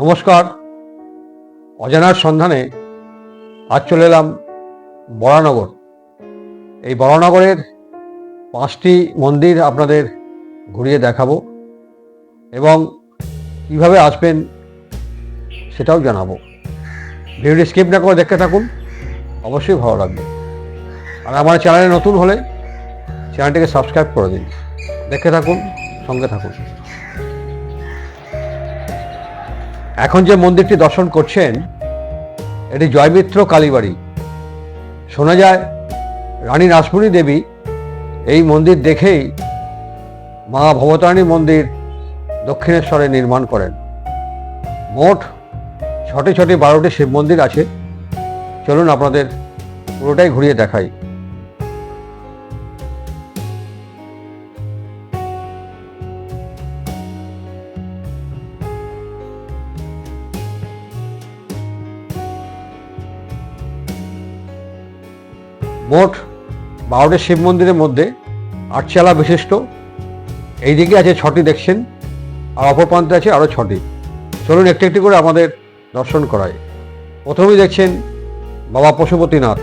নমস্কার। অজানার সন্ধানে আজ চলে এলাম বরানগর। এই বরানগরের পাঁচটি মন্দির আপনাদের ঘুরিয়ে দেখাবো এবং কীভাবে আসবেন সেটাও জানাব। ভিডিওটি স্কিপ না করে দেখতে থাকুন, অবশ্যই ভালো লাগবে। আর আমার চ্যানেলে নতুন হলে চ্যানেলটিকে সাবস্ক্রাইব করে দিন। দেখতে থাকুন, সঙ্গে থাকুন। এখন যে মন্দিরটি দর্শন করছেন, এটি জয়মিত্র কালীবাড়ি। শোনা যায়, রানী রাসমণি দেবী এই মন্দির দেখেই মা ভবতারিণী মন্দির দক্ষিণেশ্বরে নির্মাণ করেন। মোট ছটি ছটি বারোটি শিব মন্দির আছে। চলুন আপনাদের পুরোটাই ঘুরিয়ে দেখাই। মোট বারোটি শিব মন্দিরের মধ্যে আটচালা বিশিষ্ট। এইদিকে আছে ছটি দেখছেন, আর অপর প্রান্তে আছে আরও ছটি। চলুন একটি একটি করে আমাদের দর্শন করায় প্রথমেই দেখছেন বাবা পশুপতিনাথ।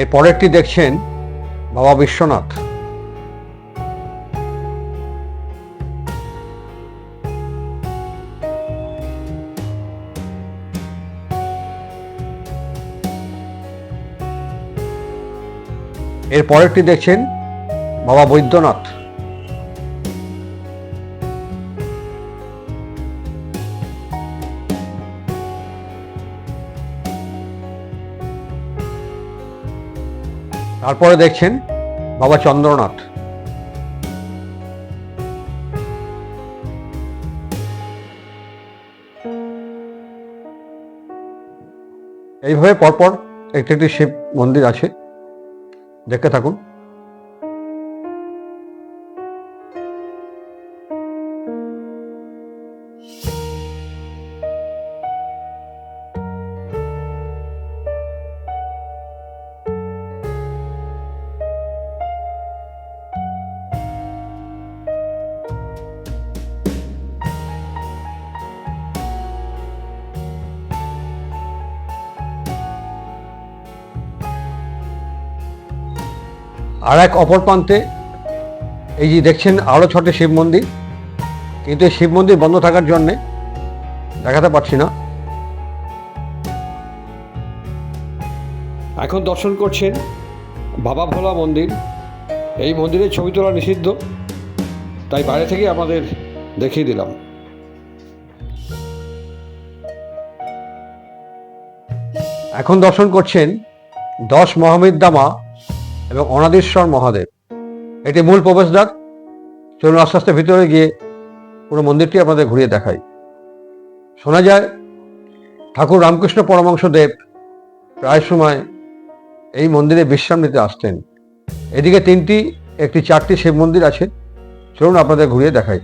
এর পরেরটি দেখছেন বাবা বিশ্বনাথ। এর পরেরটি দেখছেন বাবা বৈদ্যনাথ। তারপরে দেখছেন বাবা চন্দ্রনাথ। এইভাবে পরপর একটি একটি শিব মন্দির আছে। দেখতে থাকুন। আর এক অপর প্রান্তে এই যে দেখছেন আরও ছটি শিব মন্দির কিন্তু এই শিব মন্দির বন্ধ থাকার জন্যে দেখাতে পারছি না। এখন দর্শন করছেন বাবা ভোলা মন্দির। এই মন্দিরের ছবি তোলা নিষিদ্ধ তাই বাইরে থেকে আমাদের দেখিয়ে দিলাম। এখন দর্শন করছেন দশ মহাবিদ্যা মা এবং অনাদেশ্বর মহাদেব। এটি মূল প্রবেশদ্বার। চলুন আস্তে আস্তে ভিতরে গিয়ে পুরো মন্দিরটি আপনাদের ঘুরিয়ে দেখাই। শোনা যায়, ঠাকুর রামকৃষ্ণ পরমাংশ দেব প্রায় সময় এই মন্দিরে বিশ্রাম নিতে আসতেন। এদিকে তিনটি, একটি চারটি শিব মন্দির আছে। চলুন আপনাদের ঘুরিয়ে দেখাই।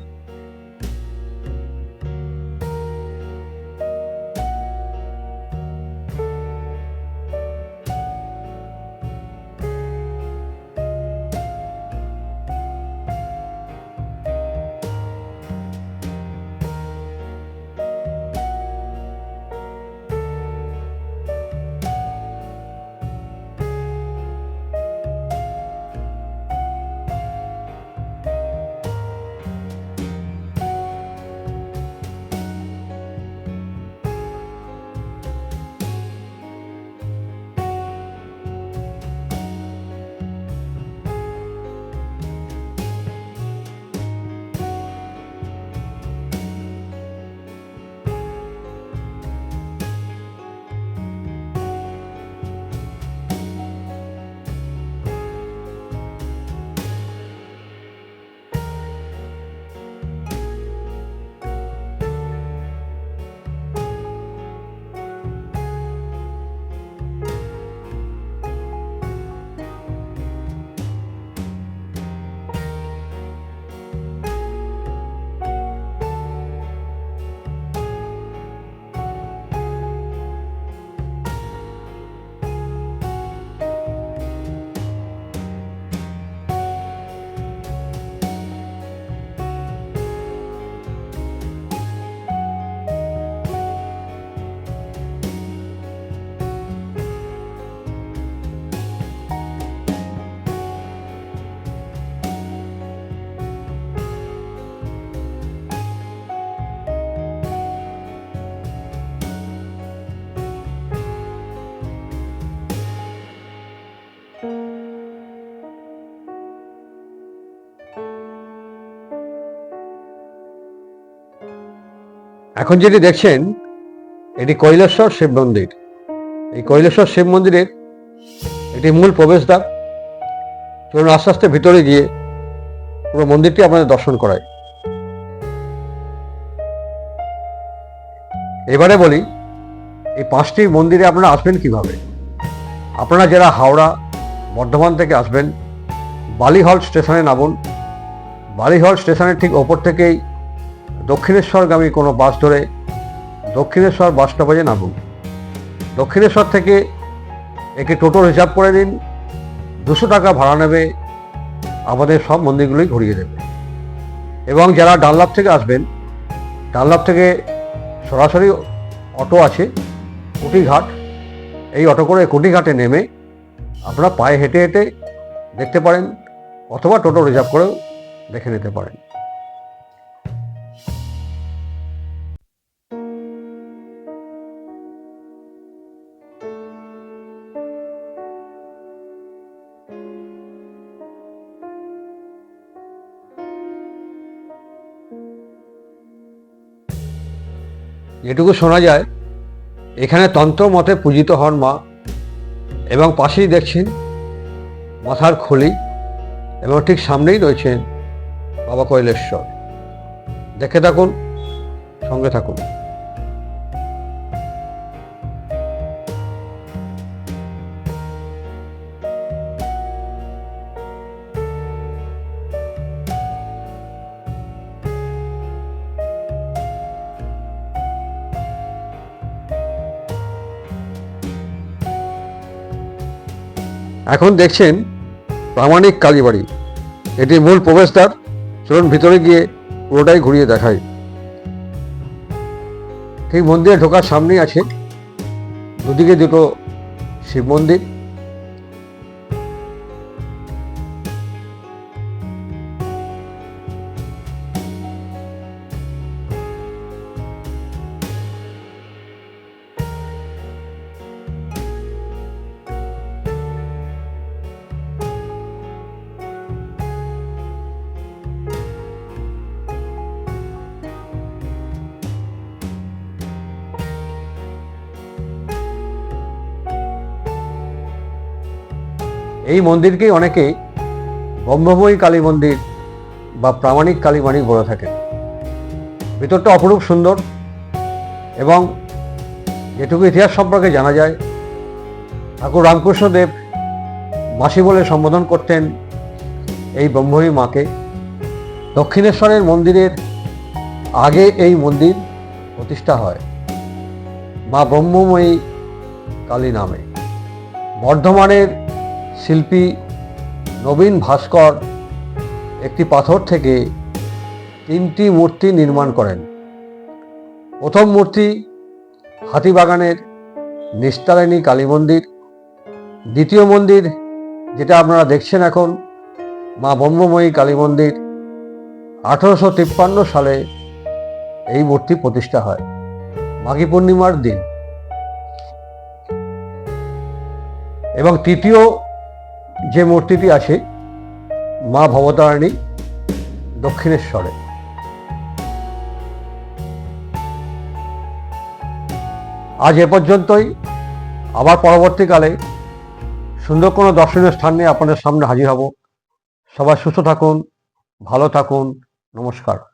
এখন যেটি দেখছেন এটি কৈলেশ্বর শিব মন্দির। এই কৈলেশ্বর শিব মন্দিরের এটি মূল প্রবেশদ্বার। চলুন আস্তে আস্তে ভিতরে গিয়ে পুরো মন্দিরটি আপনাদের দর্শন করায় এবারে বলি, এই পাঁচটি মন্দিরে আপনারা আসবেন কীভাবে? আপনারা যারা হাওড়া, বর্ধমান থেকে আসবেন, বালিহল স্টেশনে নামুন। বালিহল স্টেশনের ঠিক ওপর থেকেই দক্ষিণেশ্বরগামী কোনো বাস ধরে দক্ষিণেশ্বর বাস স্টপেজে নামুন। দক্ষিণেশ্বর থেকে একে টোটোর রিজার্ভ করে দিন দুশো টাকা ভাড়া নেবে। আমাদের সব মন্দিরগুলোই ঘুরিয়ে দেবে। এবং যারা ডানলাভ থেকে আসবেন ডানলাভ থেকে সরাসরি অটো আছে, কুটিঘাট। এই অটো করে কুটিঘাটে নেমে আপনারা পায়ে হেঁটে হেঁটে দেখতে পারেন অথবা টোটো রিজার্ভ করেও দেখে নিতে পারেন। যেটুকু শোনা যায়, এখানে তন্ত্র মতে পূজিত হন মা, এবং পাশেই দেখছেন মাথার খলি, এবং ঠিক সামনেই রয়েছেন বাবা কৈলেশ্বর। দেখে থাকুন, সঙ্গে থাকুন। এখন দেখছেন প্রামাণিক কালীবাড়ি এটি মূল প্রবেশদ্বার, চলুন ভিতরে গিয়ে পুরোটাই ঘুরিয়ে দেখাই। ঠিক মন্দিরে ঢোকার সামনেই আছে দুদিকে দুটো শিব মন্দির। এই মন্দিরকেই অনেকে ব্রহ্মময়ী কালী মন্দির বা প্রামাণিক কালী মাণিক বলে থাকেন। ভিতরটা অপরূপ সুন্দর এবং যেটুকু ইতিহাস সম্পর্কে জানা যায়, ঠাকুর রামকৃষ্ণ দেব মাসি বলে সম্বোধন করতেন এই ব্রহ্মময়ী মাকে। দক্ষিণেশ্বরের মন্দিরের আগে এই মন্দির প্রতিষ্ঠা হয় মা ব্রহ্মময়ী কালী নামে। বর্ধমানের শিল্পী নবীন ভাস্কর একটি পাথর থেকে তিনটি মূর্তি নির্মাণ করেন। প্রথম মূর্তি হাতিবাগানের নিস্তারিণী কালী মন্দির। দ্বিতীয় মন্দির, যেটা আপনারা দেখছেন এখন, মা ব্রহ্মময়ী কালী মন্দির। আঠারোশো তিপ্পান্ন সালে এই মূর্তি প্রতিষ্ঠা হয়, মাঘী পূর্ণিমার দিন। এবং তৃতীয় যে মূর্তিটি আছে, মা ভবতারিণী দক্ষিণেশ্বরে। আজ এ পর্যন্তই। আবার পরবর্তীকালে সুন্দর কোনো দর্শনীয় স্থান নিয়ে আপনাদের সামনে হাজির হব। সবাই সুস্থ থাকুন, ভালো থাকুন, নমস্কার।